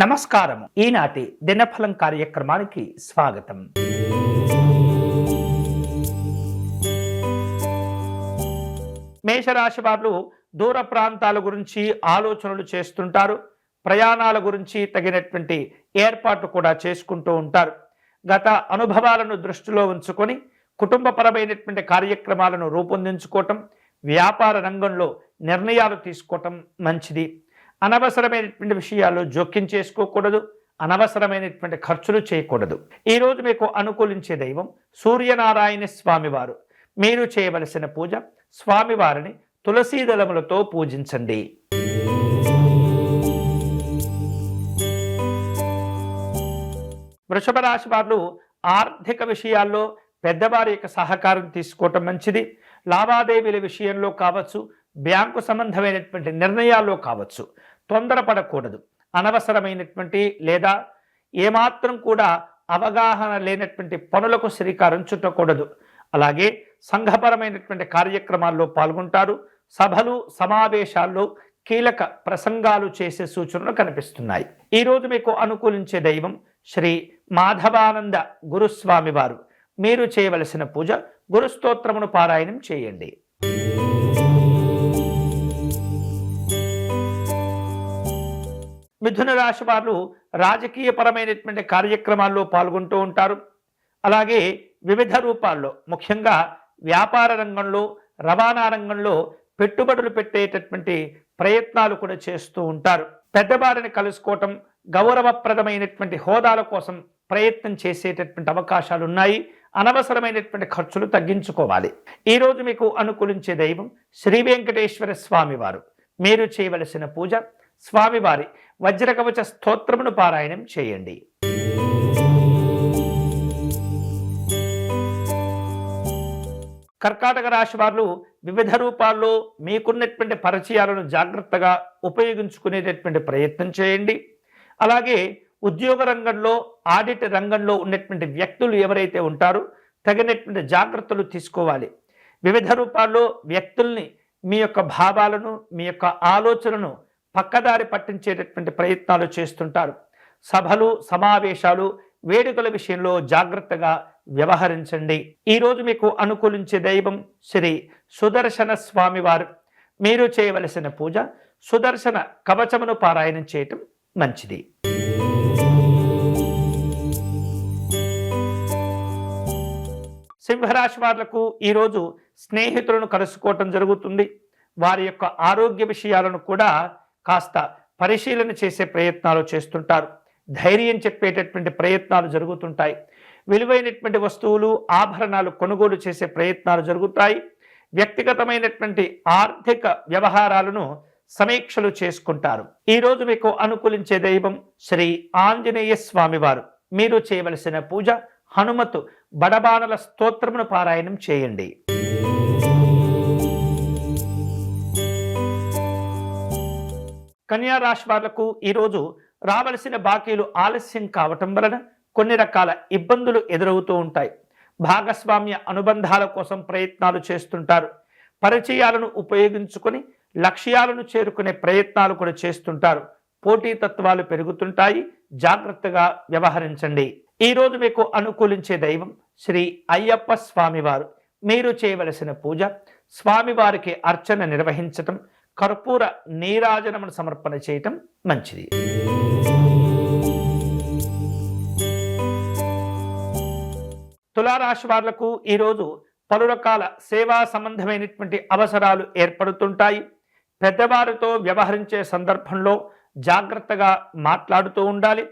నమస్కారం ఈనాటి దినఫలం కార్యక్రమానికి స్వాగతం. మేషరాశి వారు దూర ప్రాంతాల గురించి ఆలోచనలు చేస్తుంటారు. ప్రయాణాల గురించి తగినటువంటి ఏర్పాటు కూడా చేసుకుంటూ ఉంటారు. గత అనుభవాలను దృష్టిలో ఉంచుకొని కుటుంబపరమైనటువంటి కార్యక్రమాలను రూపొందించుకోవటం వ్యాపార రంగంలో నిర్ణయాలు తీసుకోవటం మంచిది. అనవసరమైనటువంటి విషయాల్లో జోక్యం చేసుకోకూడదు అనవసరమైనటువంటి ఖర్చులు చేయకూడదు. ఈరోజు మీకు అనుకూలించే దైవం సూర్యనారాయణ స్వామివారు. మీరు చేయవలసిన పూజ స్వామివారిని తులసీదళములతో పూజించండి. వృషభ రాశి వారు ఆర్థిక విషయాల్లో పెద్దవారి యొక్క సహకారం తీసుకోవటం మంచిది. లావాదేవీల విషయంలో కావచ్చు బ్యాంకు సంబంధమైనటువంటి నిర్ణయాల్లో కావచ్చు. తొందరపడకూడదు. అనవసరమైనటువంటి లేదా ఏమాత్రం కూడా అవగాహన లేనటువంటి పనులకు శ్రీకారం చుట్టకూడదు. అలాగే సంఘపరమైనటువంటి కార్యక్రమాల్లో పాల్గొంటారు. సభలు సమావేశాల్లో కీలక ప్రసంగాలు చేసే సూచనలు కనిపిస్తున్నాయి. ఈరోజు మీకు అనుకూలించే దైవం శ్రీ మాధవానంద గురుస్వామి వారు. మీరు చేయవలసిన పూజ గురుస్తోత్రమును పారాయణం చేయండి. మిథున రాశి వారు రాజకీయపరమైనటువంటి కార్యక్రమాల్లో పాల్గొంటూ ఉంటారు. అలాగే వివిధ రూపాల్లో ముఖ్యంగా వ్యాపార రంగంలో రవాణా రంగంలో పెట్టుబడులు పెట్టేటటువంటి ప్రయత్నాలు కూడా చేస్తూ ఉంటారు. పెద్దవారిని కలుసుకోవటం గౌరవప్రదమైనటువంటి హోదాల కోసం ప్రయత్నం చేసేటటువంటి అవకాశాలు ఉన్నాయి. అనవసరమైనటువంటి ఖర్చులు తగ్గించుకోవాలి. ఈరోజు మీకు అనుకూలించే దైవం శ్రీ వెంకటేశ్వర స్వామివారు మీరు చేయవలసిన పూజ స్వామివారి వజ్రకవచ స్తోత్రమును పారాయణం చేయండి. కర్కాటక రాశి వారు వివిధ రూపాల్లో మీకున్నటువంటి పరిచయాలను జాగ్రత్తగా ఉపయోగించుకునేటటువంటి ప్రయత్నం చేయండి. అలాగే ఉద్యోగ రంగంలో ఆడిట్ రంగంలో ఉన్నటువంటి వ్యక్తులు ఎవరైతే ఉంటారో తగినటువంటి జాగ్రత్తలు తీసుకోవాలి. వివిధ రూపాల్లో వ్యక్తుల్ని మీ యొక్క భావాలను మీ యొక్క ఆలోచనను పక్కదారి పట్టించేటటువంటి ప్రయత్నాలు చేస్తుంటారు. సభలు సమావేశాలు వేడుకల విషయంలో జాగ్రత్తగా వ్యవహరించండి. ఈరోజు మీకు అనుకూలించే దైవం శ్రీ సుదర్శన స్వామివారు. మీరు చేయవలసిన పూజ సుదర్శన కవచమును పారాయణం చేయటం మంచిది. సింహరాశి వాళ్ళకు ఈరోజు స్నేహితులను కలుసుకోవటం జరుగుతుంది. వారి యొక్క ఆరోగ్య విషయాలను కూడా కాస్త పరిశీలన చేసే ప్రయత్నాలు చేస్తుంటారు. ధైర్యం చెప్పేటటువంటి ప్రయత్నాలు జరుగుతుంటాయి. విలువైనటువంటి వస్తువులు ఆభరణాలు కొనుగోలు చేసే ప్రయత్నాలు జరుగుతాయి. వ్యక్తిగతమైనటువంటి ఆర్థిక వ్యవహారాలను సమీక్షలు చేసుకుంటారు. ఈరోజు మీకు అనుకూలించే దైవం శ్రీ ఆంజనేయ స్వామివారు. మీరు చేయవలసిన పూజ హనుమతు బడబానల స్తోత్రమును పారాయణం చేయండి. కన్యా రాశి వాళ్ళకు ఈరోజు రావలసిన బాకీలు ఆలస్యం కావటం వలన కొన్ని రకాల ఇబ్బందులు ఎదురవుతూ ఉంటాయి. భాగస్వామ్య అనుబంధాల కోసం ప్రయత్నాలు చేస్తుంటారు. పరిచయాలను ఉపయోగించుకొని లక్ష్యాలను చేరుకునే ప్రయత్నాలు కూడా చేస్తుంటారు. పోటీతత్వాలు పెరుగుతుంటాయి. జాగ్రత్తగా వ్యవహరించండి. ఈరోజు మీకు అనుకూలించే దైవం శ్రీ అయ్యప్ప స్వామివారు. మీరు చేయవలసిన పూజ స్వామివారికి అర్చన నిర్వహించటం కర్పూర నీరాజనమును సమర్పణ చేయటం మంచిది. తులారాశి వాళ్ళకు ఈరోజు పలు రకాల సేవా సంబంధమైనటువంటి అవసరాలు ఏర్పడుతుంటాయి. పెద్దవారితో వ్యవహరించే సందర్భంలో జాగ్రత్తగా మాట్లాడుతూ ఉండాలి.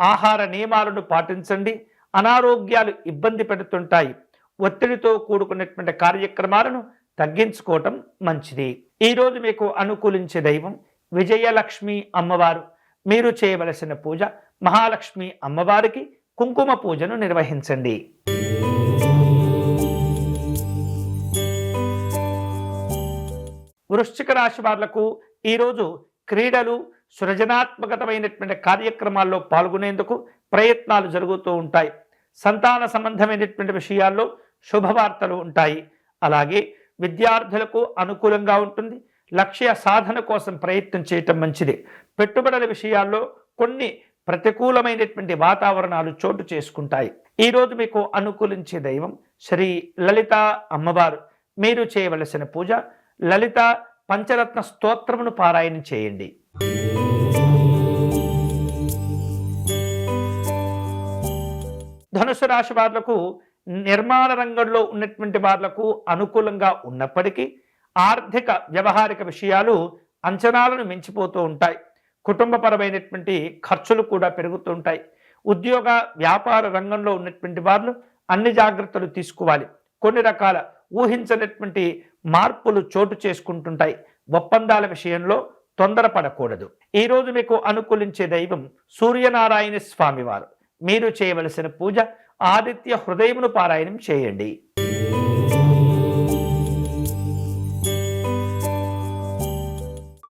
ఆహార నియమాలను పాటించండి. అనారోగ్యాలు ఇబ్బంది పెడుతుంటాయి. ఒత్తిడితో కూడుకున్నటువంటి కార్యక్రమాలను తగ్గించుకోవటం మంచిది. ఈరోజు మీకు అనుకూలించే దైవం విజయలక్ష్మి అమ్మవారు. మీరు చేయవలసిన పూజ మహాలక్ష్మి అమ్మవారికి కుంకుమ పూజను నిర్వహించండి. వృశ్చిక రాశి వాళ్ళకు ఈరోజు క్రీడలు సృజనాత్మకతమైనటువంటి కార్యక్రమాల్లో పాల్గొనేందుకు ప్రయత్నాలు జరుగుతూ ఉంటాయి. సంతాన సంబంధమైనటువంటి విషయాల్లో శుభవార్తలు ఉంటాయి. అలాగే విద్యార్థులకు అనుకూలంగా ఉంటుంది. లక్ష్య సాధన కోసం ప్రయత్నం చేయటం మంచిది. పెట్టుబడుల విషయాల్లో కొన్ని ప్రతికూలమైనటువంటి వాతావరణాలు చోటు చేసుకుంటాయి. ఈరోజు మీకు అనుకూలించే దైవం శ్రీ లలిత అమ్మవారు. మీరు చేయవలసిన పూజ లలిత పంచరత్న స్తోత్రమును పారాయణ చేయండి. ధనుసు రాశి వారులకు నిర్మాణ రంగంలో ఉన్నటువంటి వాళ్ళకు అనుకూలంగా ఉన్నప్పటికీ ఆర్థిక వ్యవహారిక విషయాలు అంచనాలను మించిపోతూ ఉంటాయి. కుటుంబపరమైనటువంటి ఖర్చులు కూడా పెరుగుతూ ఉంటాయి. ఉద్యోగ వ్యాపార రంగంలో ఉన్నటువంటి వాళ్ళు అన్ని జాగ్రత్తలు తీసుకోవాలి. కొన్ని రకాల ఊహించనటువంటి మార్పులు చోటు చేసుకుంటుంటాయి. ఒప్పందాల విషయంలో తొందరపడకూడదు. ఈరోజు మీకు అనుకూలించే దైవం సూర్యనారాయణ స్వామివారు. మీరు చేయవలసిన పూజ ఆదిత్య హృదయమును పారాయణం చేయండి.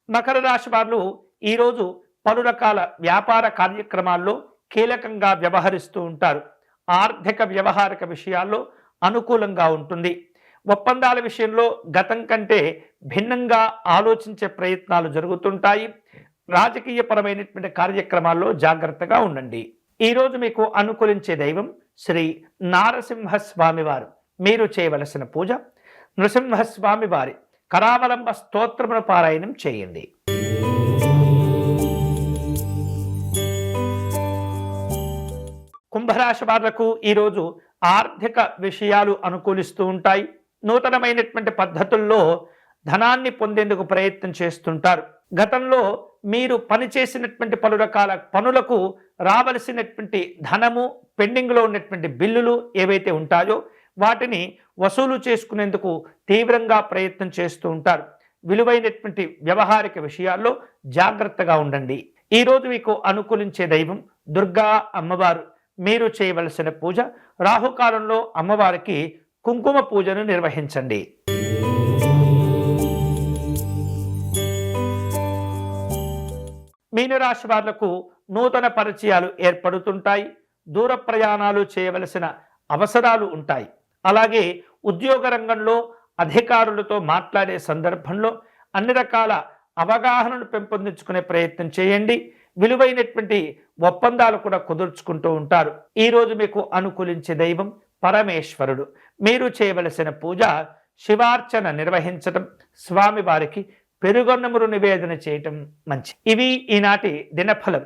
మకర రాశి వారు ఈరోజు పలు రకాల వ్యాపార కార్యక్రమాల్లో కీలకంగా వ్యవహరిస్తూ ఉంటారు. ఆర్థిక వ్యవహారిక విషయాల్లో అనుకూలంగా ఉంటుంది. ఒప్పందాల విషయంలో గతం కంటే భిన్నంగా ఆలోచించే ప్రయత్నాలు జరుగుతుంటాయి. రాజకీయపరమైనటువంటి కార్యక్రమాల్లో జాగ్రత్తగా ఉండండి. ఈరోజు మీకు అనుకూలించే దైవం శ్రీ నారసింహస్వామి వారు మీరు చేయవలసిన పూజ? నృసింహస్వామి వారి కరావలంబ స్తోత్రమును పారాయణం చేయండి. కుంభరాశి వాళ్ళకు ఈరోజు ఆర్థిక విషయాలు అనుకూలిస్తూ ఉంటాయి. నూతనమైనటువంటి పద్ధతుల్లో ధనాన్ని పొందేందుకు ప్రయత్నం చేస్తుంటారు. గతంలో మీరు పనిచేసినటువంటి పలు రకాల పనులకు రావలసినటువంటి ధనము పెండింగ్లో ఉన్నటువంటి బిల్లులు ఏవైతే ఉంటాయో వాటిని వసూలు చేసుకునేందుకు తీవ్రంగా ప్రయత్నం చేస్తూ ఉంటారు. విలువైనటువంటి వ్యవహారిక విషయాల్లో జాగ్రత్తగా ఉండండి. ఈరోజు మీకు అనుకూలించే దైవం దుర్గా అమ్మవారు. మీరు చేయవలసిన పూజ రాహుకాలంలో అమ్మవారికి కుంకుమ పూజను నిర్వహించండి. మీనరాశి వాళ్ళకు నూతన పరిచయాలు ఏర్పడుతుంటాయి. దూర ప్రయాణాలు చేయవలసిన అవసరాలు ఉంటాయి. అలాగే ఉద్యోగ రంగంలో అధికారులతో మాట్లాడే సందర్భంలో అన్ని రకాల అవగాహనను పెంపొందించుకునే ప్రయత్నం చేయండి. విలువైనటువంటి ఒప్పందాలు కూడా కుదుర్చుకుంటూ ఉంటారు. ఈరోజు మీకు అనుకూలించే దైవం పరమేశ్వరుడు. మీరు చేయవలసిన పూజ శివార్చన నిర్వహించటం స్వామివారికి పెరుగొన్నమురు నివేదన చేయటం మంచి ఇవి ఈనాటి దినఫలం.